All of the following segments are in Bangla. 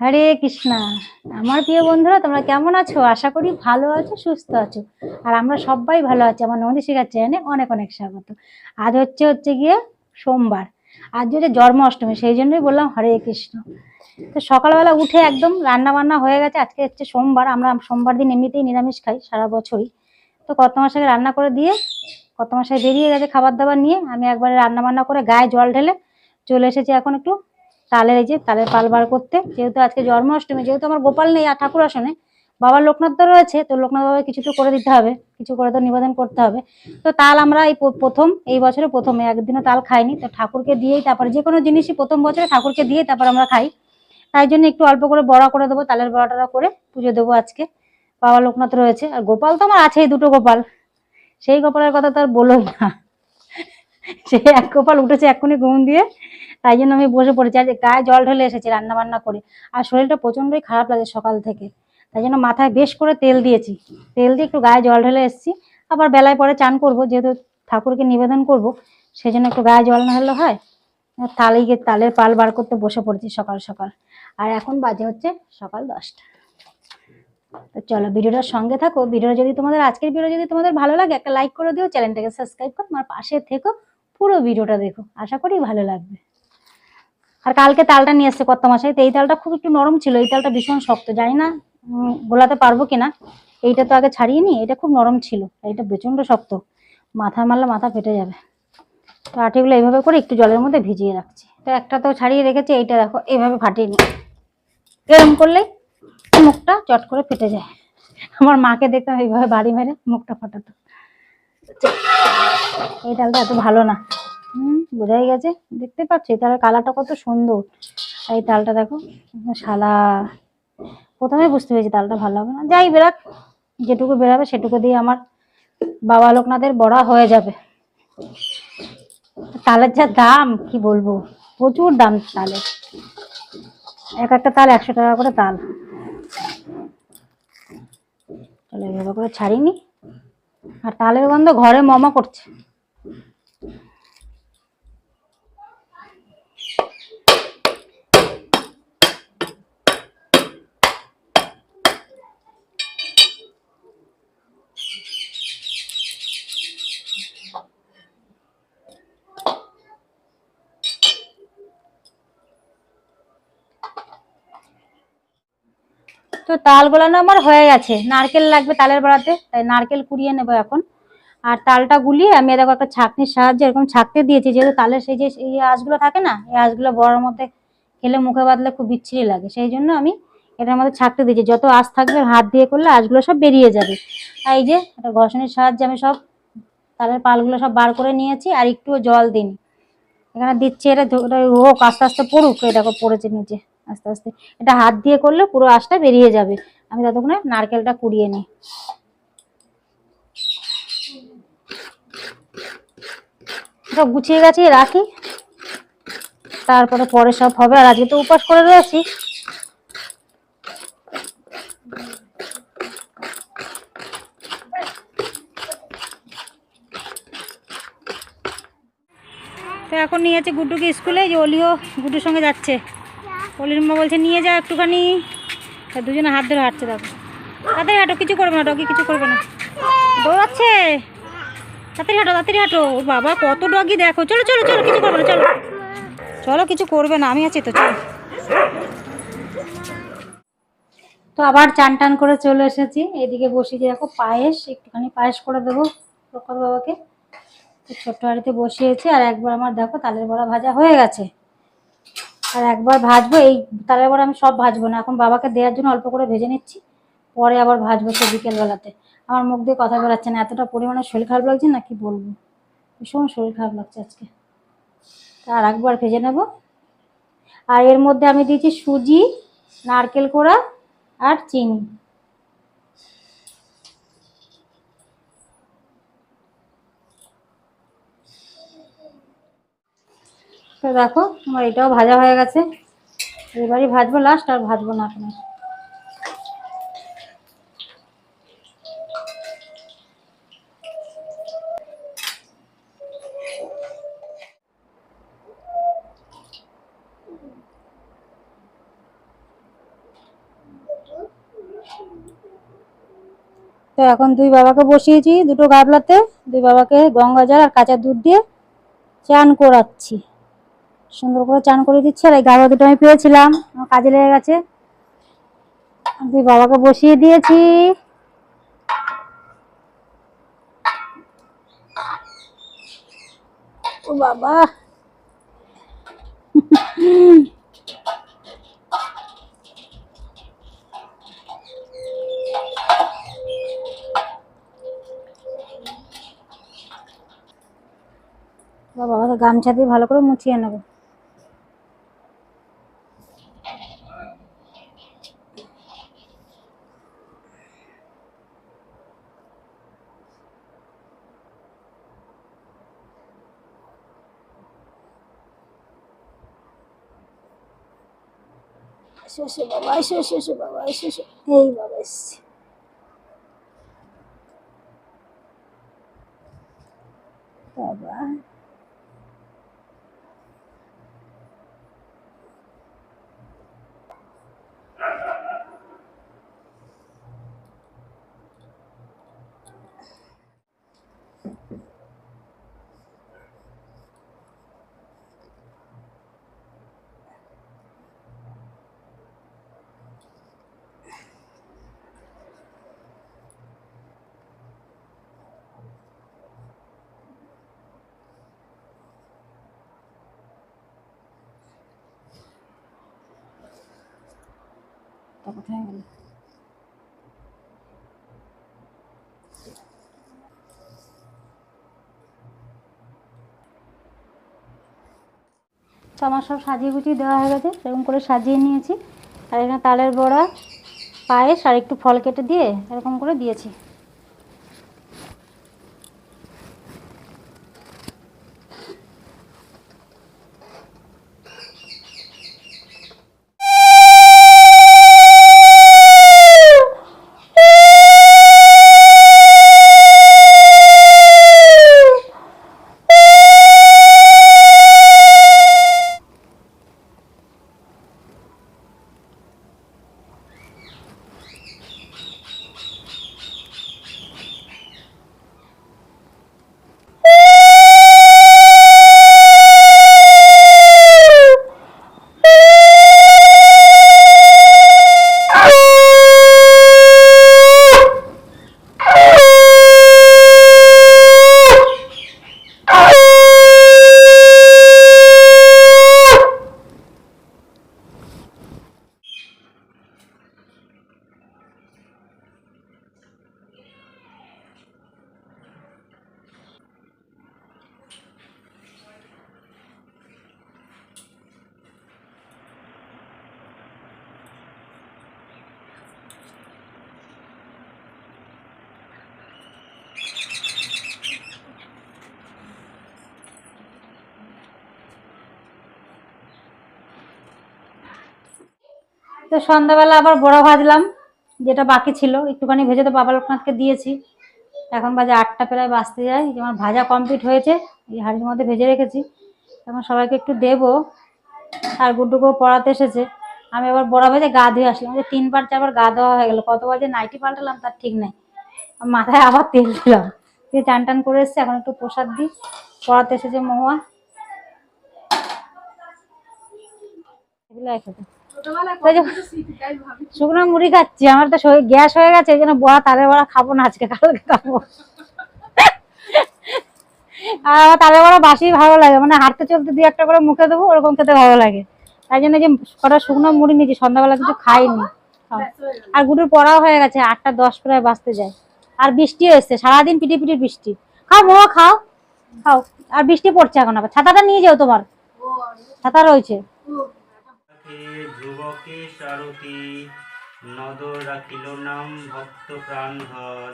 হরে কৃষ্ণা। আমার প্রিয় বন্ধুরা, তোমরা কেমন আছো? আশা করি ভালো আছো, সুস্থ আছো। আর আমরা সবাই ভালো আছি। আমার নদী শেখার চ্যানেলে অনেক অনেক স্বাগত। আজ হচ্ছে হচ্ছে গিয়ে সোমবার। আজ হচ্ছে জন্মাষ্টমী, সেই জন্যই বললাম হরে কৃষ্ণ। তো সকালবেলা উঠে একদম রান্না বান্না হয়ে গেছে। আজকে হচ্ছে সোমবার। আমরা সোমবার দিন এমনিতেই নিরামিষ খাই সারা বছরই। তো কত মাসাকে রান্না করে দিয়ে কত মাসায় বেরিয়ে গেছে খাবার দাবার নিয়ে। আমি একবারে রান্না বান্না করে গায়ে জল ঢেলে চলে এসেছি। এখন একটু তালের এই যে তালের পাল বার করতে। যেহেতু আজকে জন্মাষ্টমী, যেহেতু আমার গোপাল নেই আর ঠাকুর আসনে বাবার লোকনাথ তো রয়েছে, তো লোকনাথ বাবা কিছু তো করে দিতে হবে, কিছু করে তো নিবেদন করতে হবে। তো তাল আমরা এই প্রথম, এই বছরে প্রথমে, একদিনও তাল খাইনি, তো ঠাকুরকে দিয়েই তারপরে যে কোনো জিনিসই প্রথম বছরে ঠাকুরকে দিয়ে তারপর আমরা খাই। তাই জন্য একটু অল্প করে বড়া করে দেবো, তালের বড়াটা করে পুজো দেবো আজকে। বাবা লোকনাথ রয়েছে, আর গোপাল তো আমার আছেই, দুটো গোপাল। সেই গোপালের কথা তো আর বলোই না। সে এক গোপাল উঠেছে এক্ষুনি ঘুম দিয়ে তাই জন্য আমি বসে পড়েছি। আজ গায়ে জল ঢেলে এসেছি রান্না বান্না করে। আর শরীরটা প্রচন্ডই খারাপ লাগে সকাল থেকে। তাই জন্য মাথায় বেশ করে তেল দিয়েছি। তেল দিয়ে একটু গায়ে জল ঢেলে এসেছি। আবার বেলায় পরে চান করব, যেহেতু ঠাকুরকে নিবেদন করব সেই জন্য একটু গায়ে জল না হলে হয়। তালে গিয়ে তালের পাল বার করতে বসে পড়েছি সকাল সকাল। আর এখন বাজে হচ্ছে সকাল দশটা। তো চলো ভিডিওটার সঙ্গে থাকো। ভিডিওটা যদি তোমাদের আজকের ভিডিও যদি তোমাদের ভালো লাগে, একটা লাইক করে দিও। চ্যানেলটাকে সাবস্ক্রাইব করো। আমার পাশে থেকো। পুরো ভিডিওটা দেখো। আশা করি ভালো লাগবে। আর কালকে তালটা নিয়ে এসছে কত মাসে তো এই তালটা খুব একটু নরম ছিল, এই তালটা ভীষণ শক্ত, জানি না গোলাতে পারব কিনা। এইটা তো আগে ছাড়িয়ে নি, এটা খুব নরম ছিল এটা প্রচণ্ড শক্ত, মাথা মারলে মাথা ফেটে যাবে। তো আটিগুলো এইভাবে করে একটু জলের মধ্যে ভিজিয়ে রাখছি। তো একটা তো ছাড়িয়ে রেখেছি, এইটা দেখো, এইভাবে ফাটিয়ে নি। এরম করলেই মুখটা চট করে ফেটে যায়। আমার মাকে দেখতাম এইভাবে বাড়ি মেরে মুখটা ফাটাতো। এই ডালটা এত ভালো না। বোঝাই গেছে। দেখতে পাচ্ছি তাহলে কালারটা কত সুন্দর। এই তালটা দেখো সাদা প্রথমে বুঝতে পেরেছি তালটা ভালো হবে না। যাই বেরাক, যেটুকু বেরাবে সেটুকু দিয়ে আমার বাবা লোকনাথের বড়া হয়ে যাবে। তালের যা দাম, কি বলব? প্রচুর দাম তালের। এক একটা তাল একশো টাকা করে তাল। চলো এভাবে করে ছাড়িনি। আর তালের গন্ধ ঘরে মমা করছে। তো তাল গোলানো আমার হয়ে গেছে। নারকেল লাগবে তালের বড়াতে, তাই নারকেল কুড়িয়ে নেব এখন। আর তালটা গুলিয়ে আমি দেখো একটা ছাঁকনির সাহায্যে এরকম ছাকতে দিয়েছি, যেহেতু তালের সেই যে এই আঁশগুলো থাকে না, এই আঁশগুলো বড়ার মধ্যে খেলে মুখে বাঁধলে খুব বিচ্ছিরি লাগে। সেই জন্য আমি এটার মধ্যে ছাকতে দিয়েছি। যত আঁশ থাকবে হাত দিয়ে করলে আঁশগুলো সব বেরিয়ে যাবে। এই যে একটা ঘষণের সাহায্যে আমি সব তালের পালগুলো সব বার করে নিয়েছি, আর একটুও জল দিন এখানে দিচ্ছি এটা এটা হোক, আস্তে আস্তে পড়ুক দেখো পড়েছে নিচে। আস্তে আস্তে। এটা হাত দিয়ে করলে পুরো আঁশটা বেরিয়ে যাবে। আমি ততক্ষণে নারকেলটা কুড়িয়ে নিই। সব গুছিয়ে গাছিয়ে রাখি। তারপরে পরে সব হবে। আর আজকে তো উপাস করে রয়েছি। তো এখন নিয়ে যাচ্ছে গুড্ডুকে স্কুলে। যে অলিও গুড্ডুর সঙ্গে যাচ্ছে। অলির মা বলছে, নিয়ে যাও একটুখানি। দুজনে হাত ধরে হাঁটছে, দেখো। তাড়াতাড়ি হাঁটো, কিছু করবে না, ডগি, কিছু করবে না। দৌড়াচ্ছে। তাড়াতাড়ি হাঁটো তাড়াতাড়ি হাঁটো। ও বাবা কত ডগি দেখো। চলো চলো চলো, কিছু করবে না, চলো। চলো, কিছু করবে না, আমি আছি তো, চলো। তো আবার চান টান করে চলে এসেছি। এদিকে বসে যে, দেখো, পায়েস, একটুখানি পায়েস করে দেবো প্রকট বাবাকে। ছোট্ট হাঁড়িতে বসিয়েছি, আর একবার আমার, দেখো, তালের বড়া ভাজা হয়ে গেছে। আর একবার ভাজবো, এই তাহলে আবার আমি সব ভাজবো না। এখন বাবাকে দেওয়ার জন্য অল্প করে ভেজে নিচ্ছি, পরে আবার ভাজবো সে বিকেলবেলাতে। আমার মুখ দিয়ে কথা বলাচ্ছে না, এতটা পরিমাণে শরীর খারাপ লাগছে না কি বলব? ভীষণ শরীর খারাপ লাগছে আজকে। আর একবার ভেজে নেব। আর এর মধ্যে আমি দিয়েছি সুজি, নারকেল কোড়া আর চিনি। তো দেখো, আমার এটাও ভাজা হয়ে গেছে। এবারই ভাজবো লাস্ট আর ভাজবো না আর। তো এখন দুই বাবাকে বসিয়েছি দুটো গাবলাতে। দুই বাবাকে গঙ্গা জল আর কাঁচা দুধ দিয়ে চান করাচ্ছি। সুন্দর করে চান করে দিচ্ছি, আর এই গাবলা দুটো আমি পেয়েছিলাম, আমার কাজে লেগে গেছে। দুই বাবাকে বসিয়ে দিয়েছি। ও বাবা। বাবাকে গামছা দিয়ে ভালো করে মুছিয়ে নেব। এসো এসো বাবা এসো এসো এসো বাবা এসো এসো এই বাবা এসছে বাবা তা কোথায় গেল তো আমার সব সাজিয়ে গুছিয়ে দেওয়া হয়ে গেছে, সেরকম করে সাজিয়ে নিয়েছি। আর এখানে তালের বড়া, পায়েস আর একটু ফল কেটে দিয়ে এরকম করে দিয়েছি। তো সন্ধ্যাবেলা আবার বড়া ভাজলাম, যেটা বাকি ছিল। একটুখানি ভেজে তো বাবা লোকনাথকে দিয়েছি। এখন বাজে আটটা প্রায় বাজতে যায়। যেমন ভাজা কমপ্লিট হয়েছে, এই হাঁড়ির মধ্যে ভেজে রেখেছি। এখন সবাইকে একটু দেবো। আর গুড্ডুকেও পড়াতে এসেছে। আমি আবার বড়া ভেজে গা ধুয়ে আসলাম। যে তিনবার চারবার গা ধোয়া হয়ে গেলো। কতবার যে নাইটি পাল্টালাম তার ঠিক নাই। মাথায় আবার তেল দিলাম। দিয়ে চান টান করে এসছে। এখন একটু প্রসাদ দিই। পড়াতে এসেছে মহুয়া। এগুলো শুকনো মুড়ি খাচ্ছি আমার তো গ্যাস হয়ে গেছে এই জন্য বড়া তালের বড়া খাব না আজকে কালকে খাব। আর তালের বড়া বাসি ভালো লাগে মানে হাঁটতে চলতে দিয়ে একটা করে মুখে দেবো ওরকম খেতে ভালো লাগে। তাই জন্য যে কটা শুকনো মুড়ি নিয়েছি সন্ধ্যাবেলা কিছু খাইনি। আর গুডুর পড়াও হয়ে গেছে আটটা দশ প্রায় বাঁচতে যায়। আর বৃষ্টিও এসছে সারাদিন পিটি পিটি বৃষ্টি। খাও মোয়া খাও। খাও। আর বৃষ্টি পড়ছে এখন আবার ছাতাটা নিয়ে যাও তোমার। ছাতা রয়েছে। ধ্রুবকে সারথি। নদ রাখিল নাম ভক্ত প্রাণধর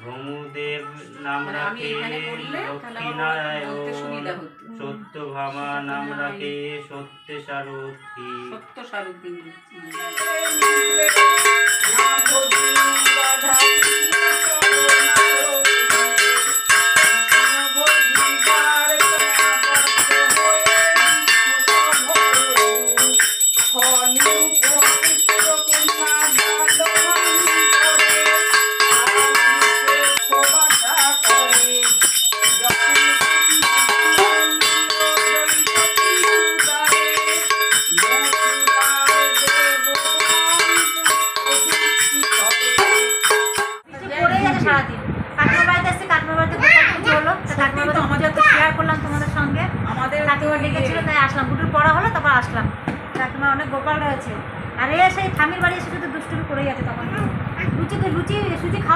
ভ্রমুদেব নাম মানে রাখে এখানে বললে তাহলে লক্ষ্মী আমার বলতে সুবিধা নারায়ণ হতো। সত্য ভামা নাম রাখে সত্যে সারথি। সত্য সারুদ্দিন ফল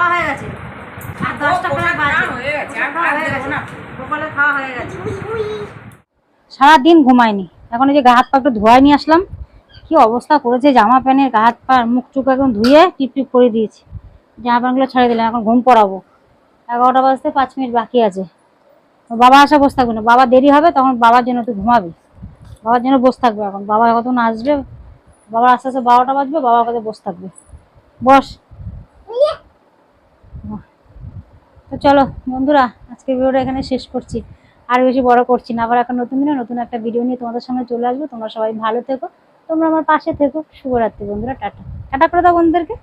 খাওয়া হয়ে গেছে। আর দশটা প্রায় বাজে। খাওয়া হয়ে গেছে, খাওয়া গেছে। গোপালের খাওয়া হয়ে গেছে। সারাদিন ঘুমায়নি। এখন এই যে গা হাত পা একটু ধোয়াই নিয়ে আসলাম। কি অবস্থা করেছে জামা প্যান্টের গা হাত পা মুখ চুখ একদম ধুয়ে টিপ টিপ করে দিয়েছি। জামা প্যান্টগুলো ছেড়ে দিলাম এখন ঘুম পড়াবো। এগারোটা বাজতে পাঁচ মিনিট বাকি আছে। তো বাবা আসা বসে থাকবে না। বাবা দেরি হবে তখন বাবার জন্য তুই ঘুমাবি। বাবার জন্য বসে থাকবে এখন। বাবা কতক্ষণ আসবে। বাবার আস্তে আস্তে বারোটা বাজবে বাবার কাছে বসে থাকবে। বস। তো চলো, বন্ধুরা আজকে ভিডিওটা এখানে শেষ করছি। আর বেশি বড় করছি না, আবার এখন নতুন দিনে নতুন একটা ভিডিও নিয়ে তোমাদের সঙ্গে চলে আসব। তোমরা সবাই ভালো থেকো, তোমরা আমার পাশে থেকো। শুভরাত্রি, বন্ধুরা, টাটা। টাটা করে দাও বন্ধুদেরকে।